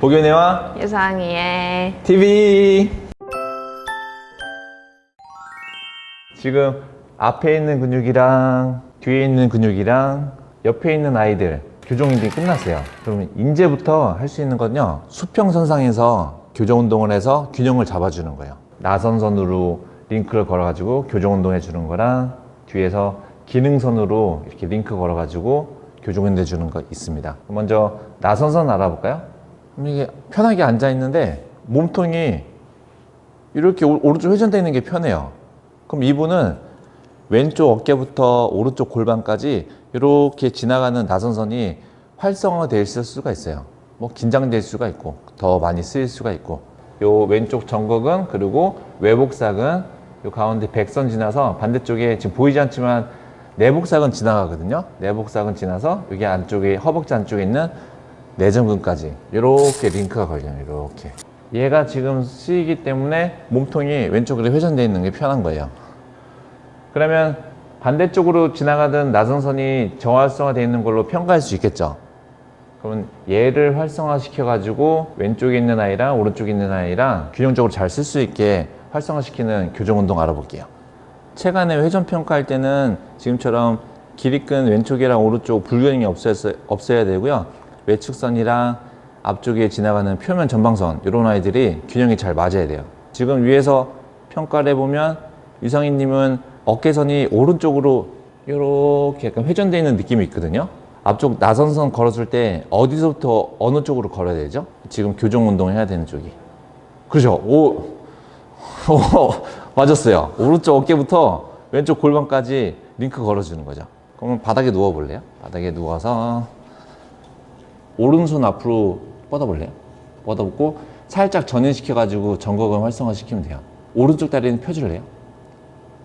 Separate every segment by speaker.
Speaker 1: 복연이와
Speaker 2: 유상이의
Speaker 1: TV 지금 앞에 있는 근육이랑 뒤에 있는 근육이랑 옆에 있는 아이들 교정 운동이 끝났어요. 그러면 이제부터 할 수 있는 건요. 수평선상에서 교정 운동을 해서 균형을 잡아주는 거예요. 나선선으로 링크를 걸어가지고 교정 운동 해주는 거랑 뒤에서 기능선으로 이렇게 링크 걸어가지고 교정 운동 해주는 거 있습니다. 먼저 나선선 알아볼까요? 이게 편하게 앉아 있는데 몸통이 이렇게 오- 오른쪽 회전되어 있는 게 편해요. 그럼 이분은 왼쪽 어깨부터 오른쪽 골반까지 이렇게 지나가는 나선선이 있을 수가 있어요. 뭐 긴장될 수가 있고 더 많이 쓰일 수가 있고 요 왼쪽 정극은 그리고 외복삭은 요 가운데 백선 지나서 반대쪽에 지금 보이지 않지만 내복삭은 지나가거든요. 내복삭은 지나서 여기 안쪽에 허벅지 안쪽에 있는 내전근까지 이렇게 링크가 걸려요. 이렇게 얘가 지금 쓰이기 때문에 몸통이 왼쪽으로 회전되어 있는 게 편한 거예요. 그러면 반대쪽으로 지나가던 나선선이 저활성화되어 있는 걸로 평가할 수 있겠죠. 그러면 얘를 활성화시켜 가지고 왼쪽에 있는 아이랑 오른쪽에 있는 아이랑 균형적으로 잘 쓸 수 있게 활성화시키는 교정 운동 알아볼게요. 체간의 회전 평가할 때는 지금처럼 길이끈 왼쪽이랑 오른쪽 불균형이 없어야 되고요. 외측선이랑 앞쪽에 지나가는 표면 전방선 이런 아이들이 균형이 잘 맞아야 돼요. 지금 위에서 평가를 해보면 유상희님은 어깨선이 오른쪽으로 이렇게 약간 회전되어 있는 느낌이 있거든요. 앞쪽 나선선 걸었을 때 어디서부터 어느 쪽으로 걸어야 되죠? 지금 교정 운동을 해야 되는 쪽이. 그죠? 오, 오, 맞았어요. 오른쪽 어깨부터 왼쪽 골반까지 링크 걸어주는 거죠. 그러면 바닥에 누워 볼래요? 바닥에 누워서 오른손 앞으로 뻗어볼래요? 뻗어보고 살짝 전인시켜가지고 전거근 활성화시키면 돼요. 오른쪽 다리는 펴줄래요?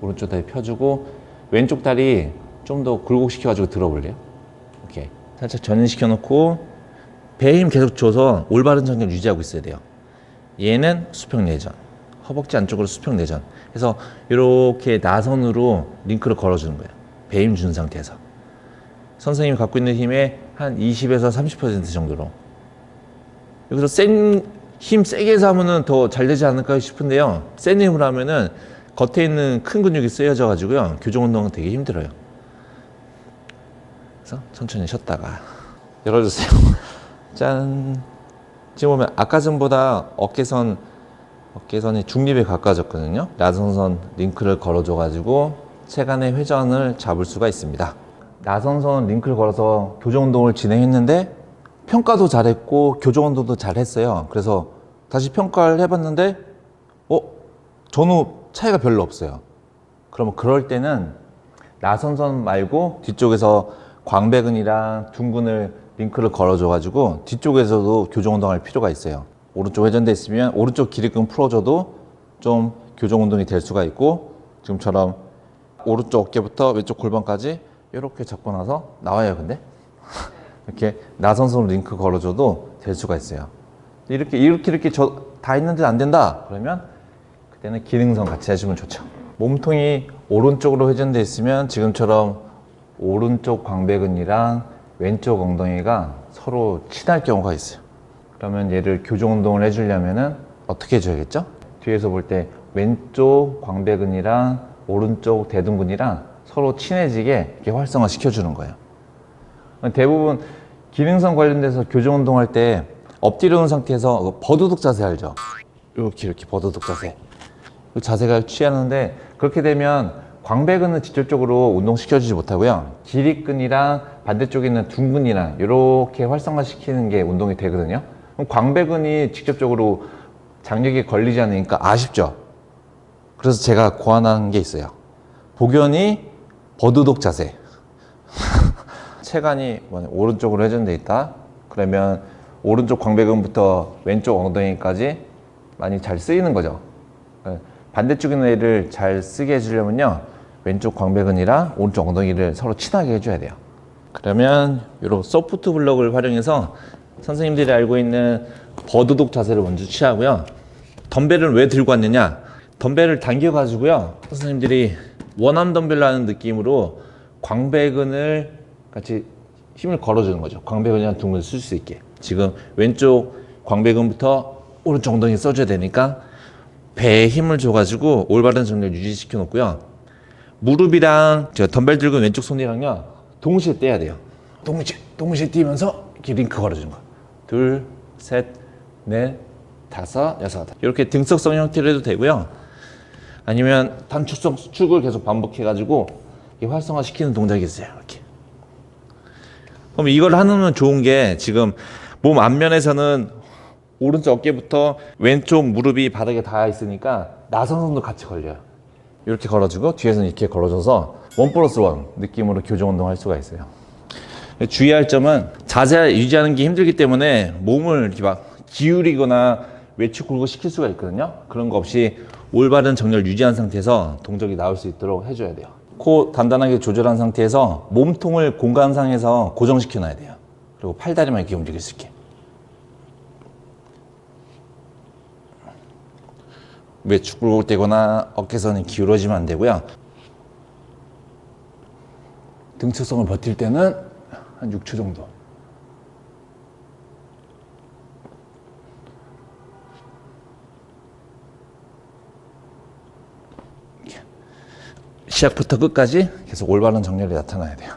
Speaker 1: 오른쪽 다리 펴주고 왼쪽 다리 좀 더 굴곡시켜가지고 들어볼래요? 오케이. 살짝 전인시켜 놓고 배힘 계속 줘서 올바른 전개를 유지하고 있어야 돼요. 얘는 수평 내전, 허벅지 안쪽으로 수평 내전. 그래서 이렇게 나선으로 링크를 걸어주는 거예요. 배힘준 상태에서. 선생님이 갖고 있는 힘의 한 20에서 30% 정도로. 여기서 센 힘 세게 해서 하면은 더 잘 되지 않을까 싶은데요. 센 힘으로 하면은 겉에 있는 큰 근육이 쓰여져 가지고요. 교정 운동은 되게 힘들어요. 그래서 천천히 쉬었다가 열어주세요. 짠. 지금 보면 아까 전보다 어깨선 어깨선이 중립에 가까워졌거든요. 나선선 링크를 걸어줘 가지고 체간의 회전을 잡을 수가 있습니다. 나선선 링크를 걸어서 교정 운동을 진행했는데 평가도 잘했고 교정 운동도 잘했어요. 그래서 다시 평가를 해봤는데 어 전후 차이가 별로 없어요. 그러면 그럴 때는 나선선 말고 뒤쪽에서 광배근이랑 둔근을 링크를 걸어줘 가지고 뒤쪽에서도 교정 운동 할 필요가 있어요. 오른쪽 회전돼 있으면 오른쪽 기립근 풀어줘도 좀 교정 운동이 될 수가 있고 지금처럼 오른쪽 어깨부터 왼쪽 골반까지 이렇게 잡고 나서 나와요. 근데 이렇게 나선선 링크 걸어줘도 될 수가 있어요. 이렇게 이렇게 이렇게 저다 했는데 안 된다 그러면 그때는 기능선 같이 해주면 좋죠. 몸통이 오른쪽으로 회전돼 있으면 지금처럼 오른쪽 광배근이랑 왼쪽 엉덩이가 서로 친할 경우가 있어요. 그러면 얘를 교정 운동을 해주려면은 어떻게 해줘야겠죠? 뒤에서 볼 때 왼쪽 광배근이랑 오른쪽 대둔근이랑 서로 친해지게 활성화 시켜주는 거예요. 대부분 기능성 관련돼서 교정 운동할 때 엎드려 놓은 상태에서 그 버드둑 자세 알죠? 이렇게 이렇게 버드둑 자세. 그 자세가 취하는데 그렇게 되면 광배근은 직접적으로 운동시켜주지 못하고요. 기립근이랑 반대쪽에 있는 둔근이랑 이렇게 활성화시키는 게 운동이 되거든요. 그럼 광배근이 직접적으로 장력이 걸리지 않으니까 아쉽죠. 그래서 제가 고안한 게 있어요. 복연이 버드독 자세. 체간이 뭐냐, 오른쪽으로 회전돼 있다. 그러면 오른쪽 광배근부터 왼쪽 엉덩이까지 많이 잘 쓰이는 거죠. 예, 반대쪽에 있는 애를 잘 쓰게 해주려면요. 왼쪽 광배근이랑 오른쪽 엉덩이를 서로 친하게 해줘야 돼요. 그러면 이런 소프트 블럭을 활용해서 선생님들이 알고 있는 버드독 자세를 먼저 취하고요. 덤벨을 왜 들고 왔느냐? 덤벨을 당겨가지고요. 선생님들이 원암 덤벨로 하는 느낌으로 광배근을 같이 힘을 걸어주는 거죠. 광배근이랑 둥근을 쓸수 있게. 지금 왼쪽 광배근부터 오른쪽 엉덩이 써줘야 되니까 배에 힘을 줘가지고 올바른 정렬 유지시켜 놓고요. 무릎이랑 저 덤벨 들고 왼쪽 손이랑요 동시에 떼야 돼요. 동시에 동시에 뛰면서 링크 걸어주는 거. 둘, 셋, 넷, 다섯, 여섯. 이렇게 등석성 형태로 해도 되고요. 아니면 단축성 수축을 계속 반복해가지고 이 활성화 시키는 동작이 있어요. 이렇게. 그럼 이걸 하면 좋은 게 지금 몸 앞면에서는 오른쪽 어깨부터 왼쪽 무릎이 바닥에 닿아 있으니까 나선선도 같이 걸려요. 이렇게 걸어주고 뒤에서는 이렇게 걸어줘서 원 플러스 원 느낌으로 교정 운동할 수가 있어요. 주의할 점은 자세 유지하는 게 힘들기 때문에 몸을 이렇게 막 기울이거나 외축 굴고 시킬 수가 있거든요. 그런 거 없이 올바른 정렬 유지한 상태에서 동작이 나올 수 있도록 해줘야 돼요. 코 단단하게 조절한 상태에서 몸통을 공간상에서 고정시켜 놔야 돼요. 그리고 팔다리만 이렇게 움직일 수 있게. 외축 굴곡되거나 어깨선이 기울어지면 안 되고요. 등측성을 버틸 때는 한 6초 정도. 시작부터 끝까지 계속 올바른 정렬이 나타나야 돼요.